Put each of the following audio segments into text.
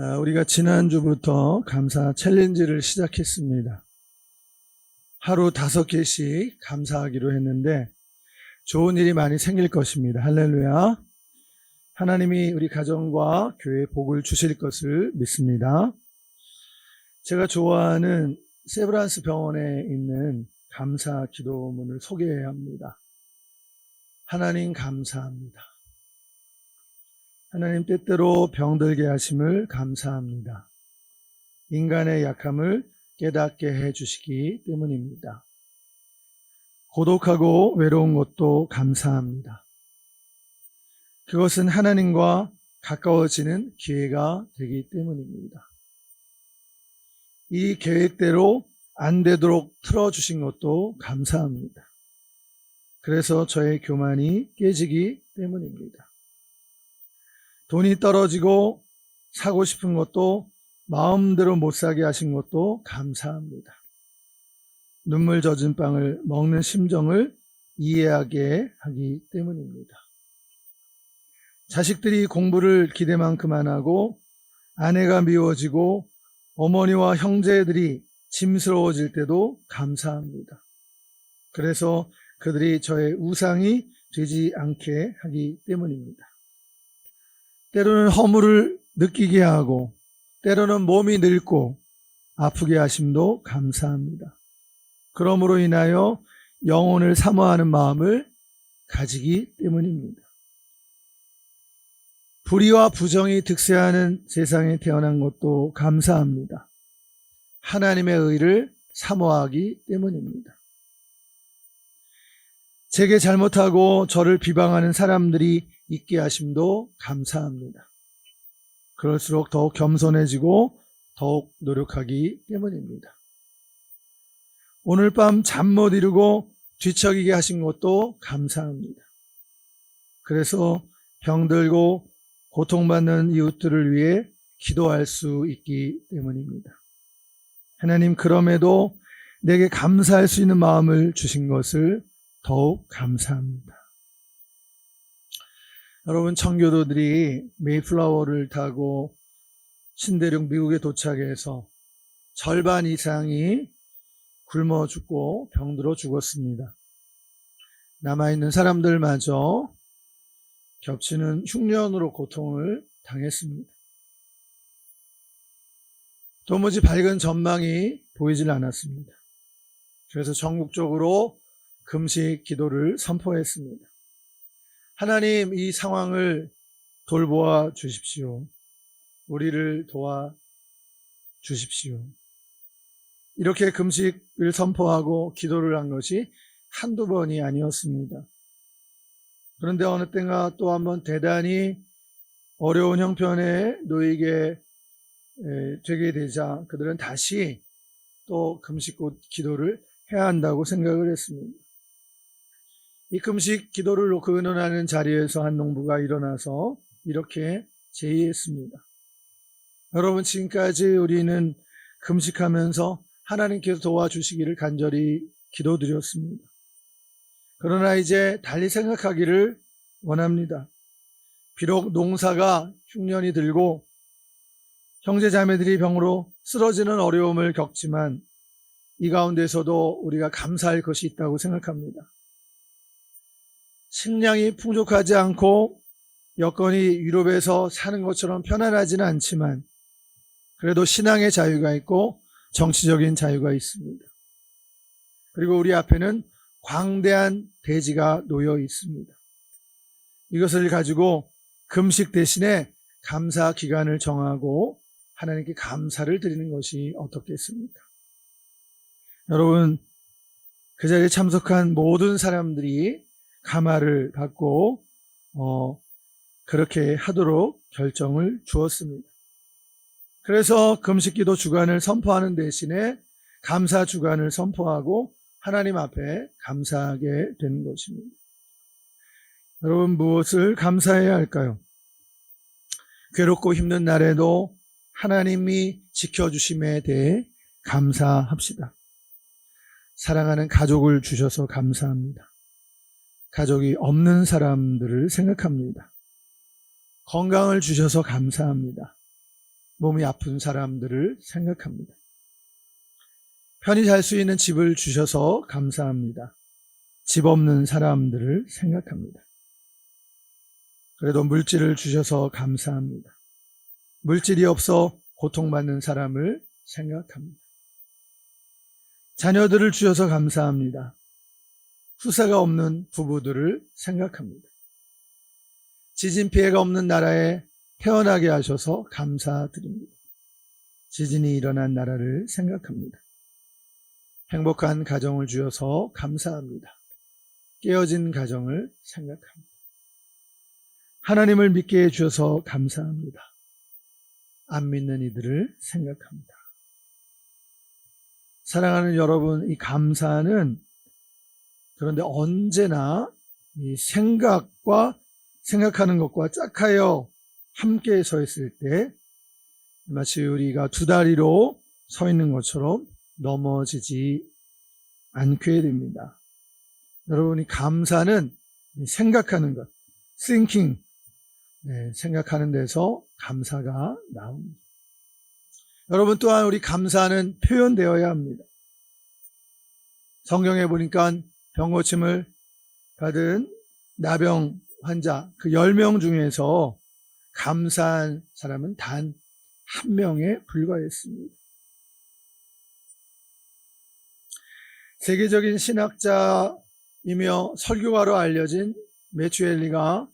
아, 우리가 지난주부터 감사 챌린지를 시작했습니다. 하루 다섯 개씩 감사하기로 했는데 좋은 일이 많이 생길 것입니다. 할렐루야. 하나님이 우리 가정과 교회에 복을 주실 것을 믿습니다. 제가 좋아하는 세브란스 병원에 있는 감사 기도문을 소개해야 합니다. 하나님 감사합니다. 하나님 때때로 병들게 하심을 감사합니다. 인간의 약함을 깨닫게 해 주시기 때문입니다. 고독하고 외로운 것도 감사합니다. 그것은 하나님과 가까워지는 기회가 되기 때문입니다. 이 계획대로 안 되도록 틀어주신 것도 감사합니다. 그래서 저의 교만이 깨지기 때문입니다. 돈이 떨어지고 사고 싶은 것도 마음대로 못 사게 하신 것도 감사합니다. 눈물 젖은 빵을 먹는 심정을 이해하게 하기 때문입니다. 자식들이 공부를 기대만큼 안 하고 아내가 미워지고 어머니와 형제들이 짐스러워질 때도 감사합니다. 그래서 그들이 저의 우상이 되지 않게 하기 때문입니다. 때로는 허물을 느끼게 하고 때로는 몸이 늙고 아프게 하심도 감사합니다. 그러므로 인하여 영혼을 사모하는 마음을 가지기 때문입니다. 불의와 부정이 득세하는 세상에 태어난 것도 감사합니다. 하나님의 의를 사모하기 때문입니다. 제게 잘못하고 저를 비방하는 사람들이 있게 하심도 감사합니다. 그럴수록 더욱 겸손해지고 더욱 노력하기 때문입니다. 오늘 밤 잠 못 이루고 뒤척이게 하신 것도 감사합니다. 그래서 병들고 고통받는 이웃들을 위해 기도할 수 있기 때문입니다. 하나님 그럼에도 내게 감사할 수 있는 마음을 주신 것을 더욱 감사합니다. 여러분 청교도들이 메이플라워를 타고 신대륙 미국에 도착해서 절반 이상이 굶어 죽고 병들어 죽었습니다. 남아있는 사람들마저 겹치는 흉년으로 고통을 당했습니다. 도무지 밝은 전망이 보이질 않았습니다. 그래서 전국적으로 금식 기도를 선포했습니다. 하나님 이 상황을 돌보아 주십시오. 우리를 도와 주십시오. 이렇게 금식을 선포하고 기도를 한 것이 한두 번이 아니었습니다. 그런데 어느 때가 또 한 번 대단히 어려운 형편에 놓이게 되게 되자 그들은 다시 또 금식 기도를 해야 한다고 생각을 했습니다. 이 금식 기도를 놓고 의논하는 자리에서 한 농부가 일어나서 이렇게 제의했습니다. 여러분, 지금까지 우리는 금식하면서 하나님께서 도와주시기를 간절히 기도드렸습니다. 그러나 이제 달리 생각하기를 원합니다. 비록 농사가 흉년이 들고 형제 자매들이 병으로 쓰러지는 어려움을 겪지만 이 가운데서도 우리가 감사할 것이 있다고 생각합니다. 식량이 풍족하지 않고 여건이 유럽에서 사는 것처럼 편안하지는 않지만 그래도 신앙의 자유가 있고 정치적인 자유가 있습니다. 그리고 우리 앞에는 광대한 대지가 놓여 있습니다. 이것을 가지고 금식 대신에 감사 기간을 정하고 하나님께 감사를 드리는 것이 어떻겠습니까? 여러분, 그 자리에 참석한 모든 사람들이 가마를 받고 어, 그렇게 하도록 결정을 주었습니다. 그래서 금식기도 주간을 선포하는 대신에 감사 주간을 선포하고 하나님 앞에 감사하게 되는 것입니다. 여러분 무엇을 감사해야 할까요? 괴롭고 힘든 날에도 하나님이 지켜주심에 대해 감사합시다. 사랑하는 가족을 주셔서 감사합니다. 가족이 없는 사람들을 생각합니다. 건강을 주셔서 감사합니다. 몸이 아픈 사람들을 생각합니다. 편히 잘 수 있는 집을 주셔서 감사합니다. 집 없는 사람들을 생각합니다. 그래도 물질을 주셔서 감사합니다. 물질이 없어 고통받는 사람을 생각합니다. 자녀들을 주셔서 감사합니다. 후사가 없는 부부들을 생각합니다. 지진 피해가 없는 나라에 태어나게 하셔서 감사드립니다. 지진이 일어난 나라를 생각합니다. 행복한 가정을 주셔서 감사합니다. 깨어진 가정을 생각합니다. 하나님을 믿게 해주셔서 감사합니다. 안 믿는 이들을 생각합니다. 사랑하는 여러분, 이 감사는 그런데 언제나 이 생각과 생각하는 것과 짝하여 함께 서 있을 때 마치 우리가 두 다리로 서 있는 것처럼 넘어지지 않게 됩니다. 여러분이 감사는 생각하는 것, thinking, 네, 생각하는 데서 감사가 나옵니다. 여러분 또한 우리 감사는 표현되어야 합니다. 성경에 보니까 병고침을 받은 나병 환자 그 10명 중에서 감사한 사람은 단 한 명에 불과했습니다. 세계적인 신학자이며 설교가로 알려진 메추엘리가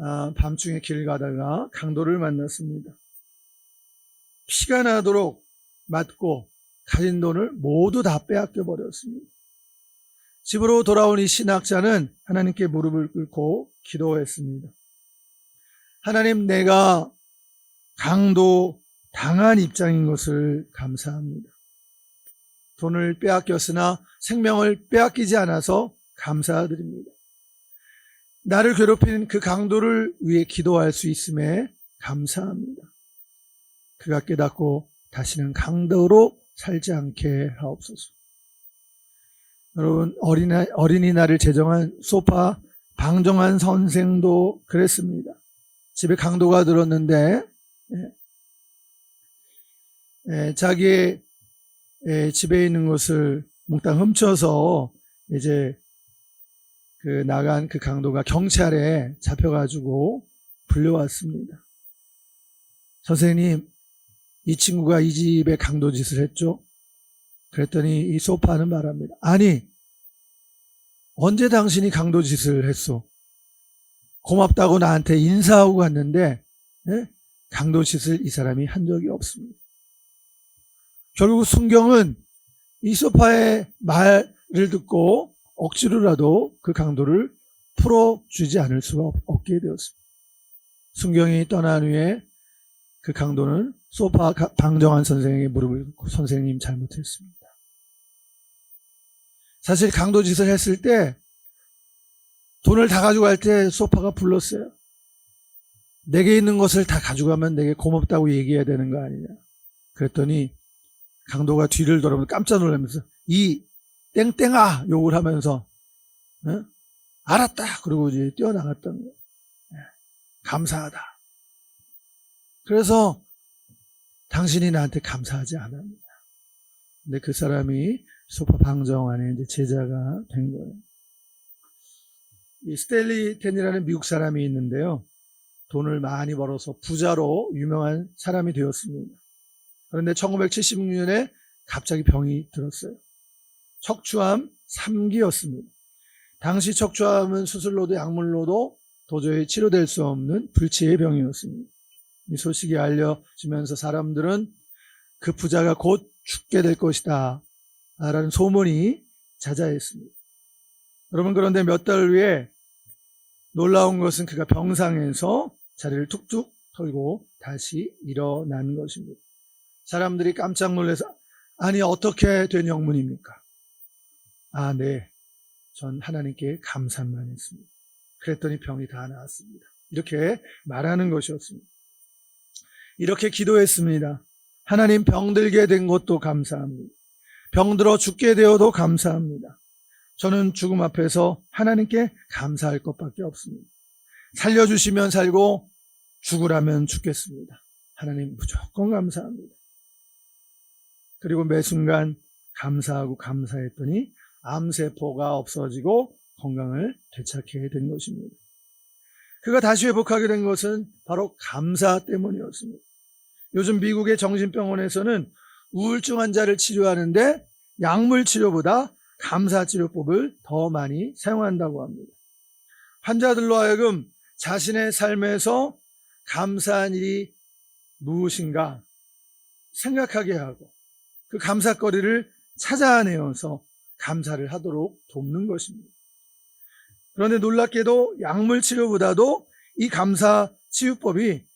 아, 밤중에 길 가다가 강도를 만났습니다. 피가 나도록 맞고 가진 돈을 모두 다 빼앗겨 버렸습니다. 집으로 돌아온 이 신학자는 하나님께 무릎을 꿇고 기도했습니다. 하나님, 내가 강도 당한 입장인 것을 감사합니다. 돈을 빼앗겼으나 생명을 빼앗기지 않아서 감사드립니다. 나를 괴롭히는 그 강도를 위해 기도할 수 있음에 감사합니다. 그가 깨닫고 다시는 강도로 살지 않게 하옵소서. 여러분, 어린이, 어린이날을 제정한 소파 방정환 선생도 그랬습니다. 집에 강도가 들었는데, 예, 예, 자기의 예, 집에 있는 것을 몽땅 훔쳐서 이제 그 나간 그 강도가 경찰에 잡혀가지고 불려왔습니다. 선생님, 이 친구가 이 집에 강도 짓을 했죠? 그랬더니 이 소파는 말합니다. 아니, 언제 당신이 강도 짓을 했어? 고맙다고 나한테 인사하고 갔는데, 예? 강도 짓을 이 사람이 한 적이 없습니다. 결국 순경은 이 소파의 말을 듣고 억지로라도 그 강도를 풀어주지 않을 수가 없- 없게 되었습니다. 순경이 떠난 후에 그 강도는 소파 가- 방정환 선생에게 무릎을 선생님 잘못했습니다. 사실 강도 짓을 했을 때 돈을 다 가져갈 때 소파가 불렀어요. 내게 있는 것을 다 가져가면 내게 고맙다고 얘기해야 되는 거 아니냐. 그랬더니 강도가 뒤를 돌아보면 깜짝 놀라면서 이 땡땡아 욕을 하면서 어? 알았다 그러고 이제 뛰어나갔던 거예요. 예. 감사하다. 그래서 당신이 나한테 감사하지 않았느냐. 근데 그 사람이 소파 방정 안에 이제 제자가 된 거예요. 이 스텔리 텐이라는 미국 사람이 있는데요. 돈을 많이 벌어서 부자로 유명한 사람이 되었습니다. 그런데 1976년에 갑자기 병이 들었어요. 척추암 3기였습니다. 당시 척추암은 수술로도 약물로도 도저히 치료될 수 없는 불치의 병이었습니다. 이 소식이 알려지면서 사람들은 그 부자가 곧 죽게 될 것이다. 라는 소문이 자자했습니다. 여러분, 그런데 몇 달 후에 놀라운 것은 그가 병상에서 자리를 툭툭 털고 다시 일어난 것입니다. 사람들이 깜짝 놀라서, 아니, 어떻게 된 영문입니까? 아, 네. 전 하나님께 감사만 했습니다. 그랬더니 병이 다 나았습니다. 이렇게 말하는 것이었습니다. 이렇게 기도했습니다. 하나님 병들게 된 것도 감사합니다. 병들어 죽게 되어도 감사합니다. 저는 죽음 앞에서 하나님께 감사할 것밖에 없습니다. 살려주시면 살고 죽으라면 죽겠습니다. 하나님 무조건 감사합니다. 그리고 매 순간 감사하고 감사했더니 암세포가 없어지고 건강을 되찾게 된 것입니다. 그가 다시 회복하게 된 것은 바로 감사 때문이었습니다. 요즘 미국의 정신병원에서는 우울증 환자를 치료하는데 약물 치료보다 감사 치료법을 더 많이 사용한다고 합니다. 환자들로 하여금 자신의 삶에서 감사한 일이 무엇인가 생각하게 하고 그 감사거리를 찾아내어서 감사를 하도록 돕는 것입니다. 그런데 놀랍게도 약물 치료보다도 이 감사 치유법이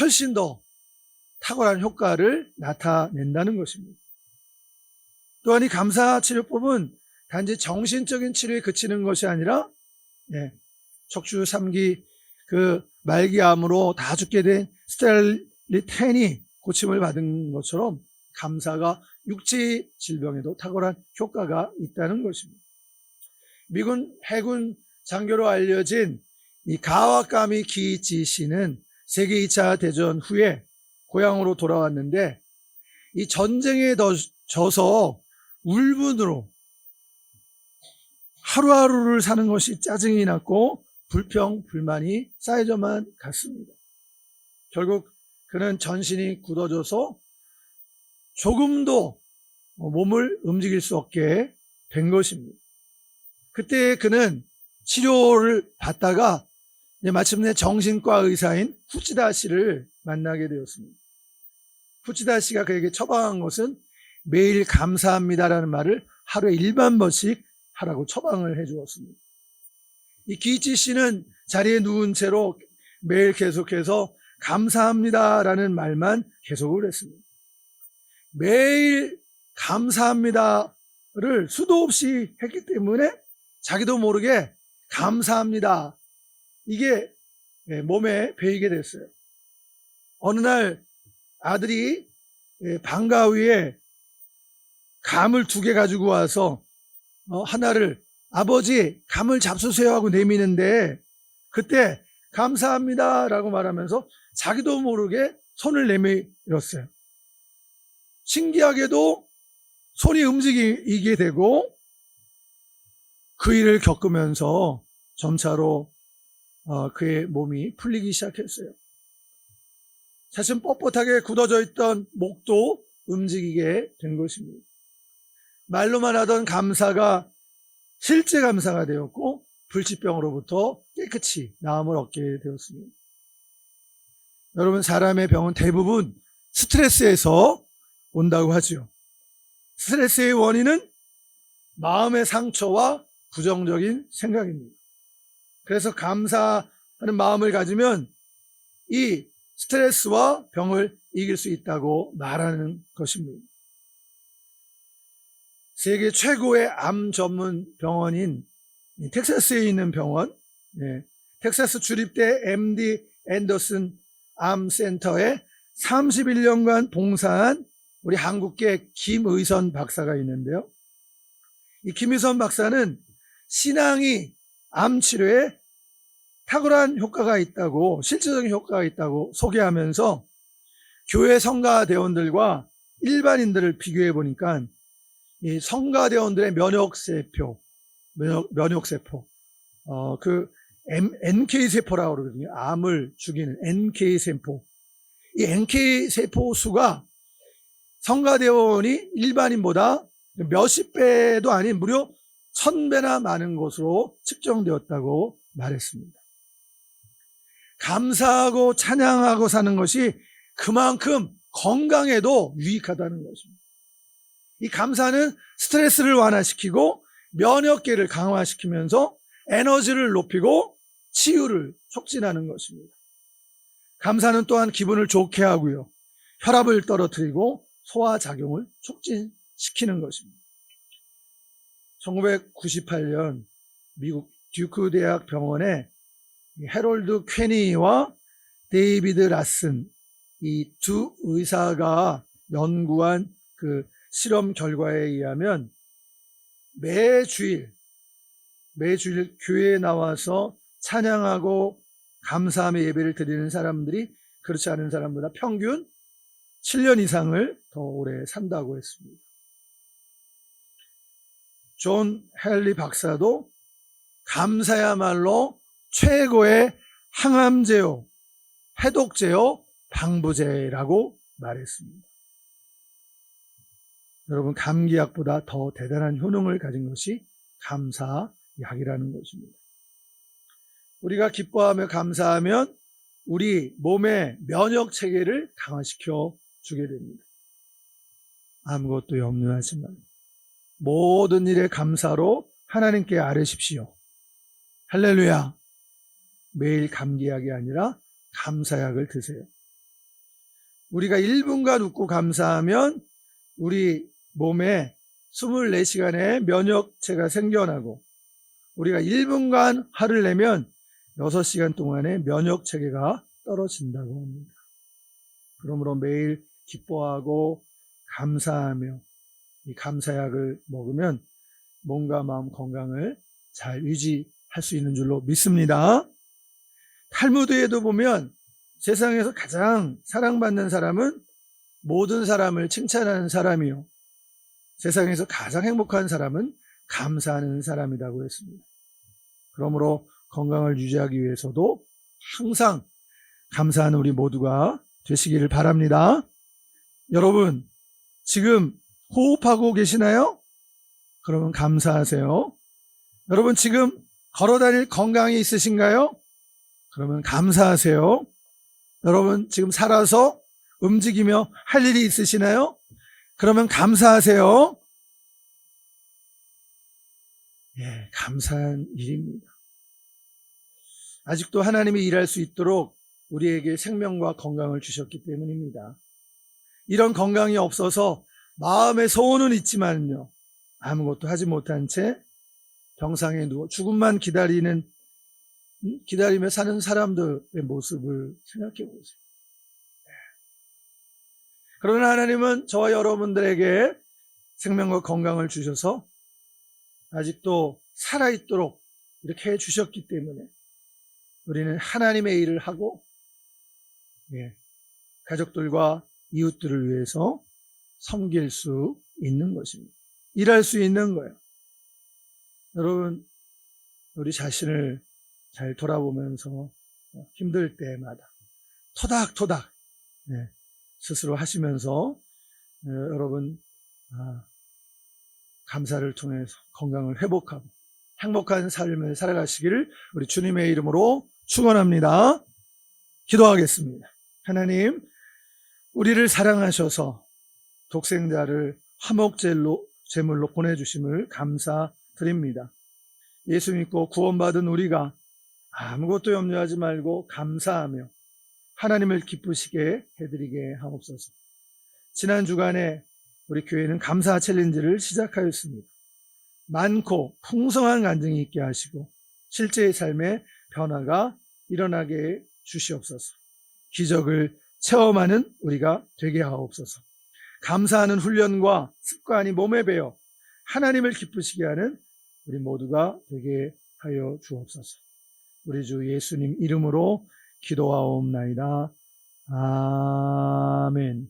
훨씬 더 탁월한 효과를 나타낸다는 것입니다. 또한 이 감사 치료법은 단지 정신적인 치료에 그치는 것이 아니라 예, 척추 3기 그 말기암으로 다 죽게 된 스텔리텐이 고침을 받은 것처럼 감사가 육체 질병에도 탁월한 효과가 있다는 것입니다. 미군 해군 장교로 알려진 이 가와카미 기이치 씨는 세계 2차 대전 후에 고향으로 돌아왔는데 이 전쟁에 더 져서 울분으로 하루하루를 사는 것이 짜증이 났고 불평, 불만이 쌓여져만 갔습니다. 결국 그는 전신이 굳어져서 조금도 몸을 움직일 수 없게 된 것입니다. 그때 그는 치료를 받다가 마침내 정신과 의사인 후치다 씨를 만나게 되었습니다. 후치다 씨가 그에게 처방한 것은 매일 감사합니다라는 말을 하루에 1만 번씩 하라고 처방을 해 주었습니다. 이 기치 씨는 자리에 누운 채로 매일 계속해서 감사합니다라는 말만 계속을 했습니다. 매일 감사합니다를 수도 없이 했기 때문에 자기도 모르게 감사합니다. 이게 예, 몸에 배이게 됐어요. 어느 날 아들이 예, 방과 위에 감을 두 개 가지고 와서 어, 하나를 아버지 감을 잡수세요 하고 내미는데 그때 감사합니다 라고 말하면서 자기도 모르게 손을 내밀었어요. 신기하게도 손이 움직이게 되고 그 일을 겪으면서 점차로 어, 그의 몸이 풀리기 시작했어요. 사실 뻣뻣하게 굳어져 있던 목도 움직이게 된 것입니다. 말로만 하던 감사가 실제 감사가 되었고 불치병으로부터 깨끗이 나음을 얻게 되었습니다. 여러분 사람의 병은 대부분 스트레스에서 온다고 하죠. 스트레스의 원인은 마음의 상처와 부정적인 생각입니다. 그래서 감사하는 마음을 가지면 이 스트레스와 병을 이길 수 있다고 말하는 것입니다. 세계 최고의 암 전문 병원인 텍사스에 있는 병원, 예, 텍사스 주립대 MD 앤더슨 암 센터에 31년간 봉사한 우리 한국계 김의선 박사가 있는데요. 이 김의선 박사는 신앙이 암 치료에 탁월한 효과가 있다고, 실질적인 효과가 있다고 소개하면서 교회 성가 대원들과 일반인들을 비교해 보니까 이 성가 대원들의 면역 세포, 면역, 면역 세포, 어, 그 M, NK세포라고 그러거든요. 암을 죽이는 NK세포. 이 NK세포 수가 성가 대원이 일반인보다 몇십 배도 아닌 무려 천 배나 많은 것으로 측정되었다고 말했습니다. 감사하고 찬양하고 사는 것이 그만큼 건강에도 유익하다는 것입니다. 이 감사는 스트레스를 완화시키고 면역계를 강화시키면서 에너지를 높이고 치유를 촉진하는 것입니다. 감사는 또한 기분을 좋게 하고요. 혈압을 떨어뜨리고 소화작용을 촉진시키는 것입니다. 1998년 미국 듀크 대학 병원에 해롤드 퀘니와 데이비드 라슨 이 두 의사가 연구한 그 실험 결과에 의하면 매주일, 매주일 교회에 나와서 찬양하고 감사함의 예배를 드리는 사람들이 그렇지 않은 사람보다 평균 7년 이상을 더 오래 산다고 했습니다. 존 헬리 박사도 감사야말로 최고의 항암제요, 해독제요, 방부제라고 말했습니다. 여러분, 감기약보다 더 대단한 효능을 가진 것이 감사약이라는 것입니다. 우리가 기뻐하며 감사하면 우리 몸의 면역 체계를 강화시켜 주게 됩니다. 아무것도 염려하지 말고 모든 일에 감사로 하나님께 아뢰십시오. 할렐루야. 매일 감기약이 아니라 감사약을 드세요. 우리가 1분간 웃고 감사하면 우리 몸에 24시간의 면역체가 생겨나고 우리가 1분간 화를 내면 6시간 동안의 면역 체계가 떨어진다고 합니다. 그러므로 매일 기뻐하고 감사하며 이 감사약을 먹으면 몸과 마음 건강을 잘 유지할 수 있는 줄로 믿습니다. 탈무드에도 보면 세상에서 가장 사랑받는 사람은 모든 사람을 칭찬하는 사람이요. 세상에서 가장 행복한 사람은 감사하는 사람이라고 했습니다. 그러므로 건강을 유지하기 위해서도 항상 감사하는 우리 모두가 되시기를 바랍니다. 여러분, 지금 호흡하고 계시나요? 그러면 감사하세요. 여러분, 지금 걸어 다닐 건강이 있으신가요? 그러면 감사하세요. 여러분, 지금 살아서 움직이며 할 일이 있으시나요? 그러면 감사하세요. 예, 감사한 일입니다. 아직도 하나님이 일할 수 있도록 우리에게 생명과 건강을 주셨기 때문입니다. 이런 건강이 없어서 마음의 소원은 있지만요. 아무것도 하지 못한 채 병상에 누워 죽음만 기다리는 음? 기다리며 사는 사람들의 모습을 생각해 보세요. 그러나 하나님은 저와 여러분들에게 생명과 건강을 주셔서 아직도 살아있도록 이렇게 해 주셨기 때문에 우리는 하나님의 일을 하고 예, 가족들과 이웃들을 위해서 섬길 수 있는 것입니다. 일할 수 있는 거예요. 여러분, 우리 자신을 잘 돌아보면서 힘들 때마다 토닥토닥 예, 스스로 하시면서 예, 여러분 아, 감사를 통해서 건강을 회복하고 행복한 삶을 살아가시기를 우리 주님의 이름으로 축원합니다. 기도하겠습니다. 하나님, 우리를 사랑하셔서 독생자를 화목제로 제물로 보내주심을 감사드립니다. 예수 믿고 구원받은 우리가 아무것도 염려하지 말고 감사하며 하나님을 기쁘시게 해드리게 하옵소서. 지난 주간에 우리 교회는 감사 챌린지를 시작하였습니다. 많고 풍성한 간증이 있게 하시고 실제의 삶에 변화가 일어나게 주시옵소서. 기적을 체험하는 우리가 되게 하옵소서. 감사하는 훈련과 습관이 몸에 배어 하나님을 기쁘시게 하는 우리 모두가 되게 하여 주옵소서. 우리 주 예수님 이름으로 기도하옵나이다. 아멘.